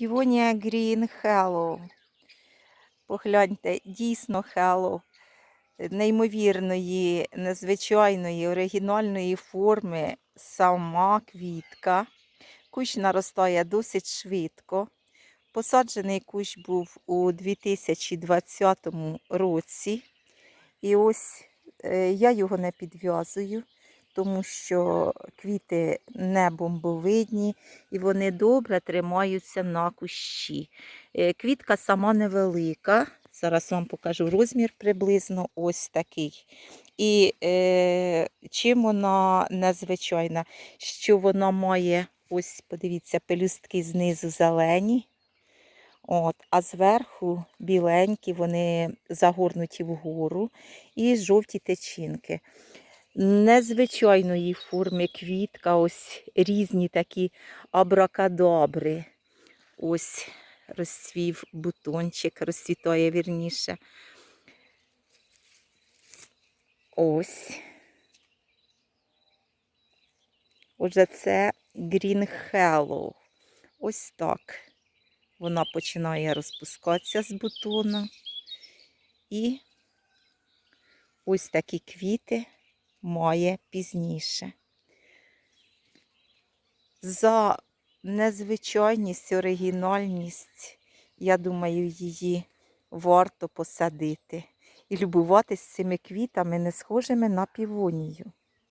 Півонія Green Hello. Погляньте, дійсно Hello. Неймовірної, незвичайної, оригінальної форми сама квітка. Кущ наростає досить швидко. Посаджений кущ був у 2020 році. І ось е, я його не підв'язую, тому що квіти не бомбовидні і вони добре тримаються на кущі. Е, Квітка сама невелика. Зараз вам покажу розмір приблизно ось такий. І е, чим вона незвичайна, що вона має, ось, подивіться, пелюстки знизу зелені. От, а зверху біленькі, вони загорнуті вгору і жовті течінки. Незвичайної форми квітка, ось різні такі абракадабри. Ось розцвів бутончик, розцвітає вірніше. Ось. Отже, це Green Hello. Ось так. Вона починає розпускатися з бутона. І ось такі квіти має пізніше. За незвичайність, оригінальність, я думаю, її варто посадити і любуватись цими квітами, не схожими на півонію.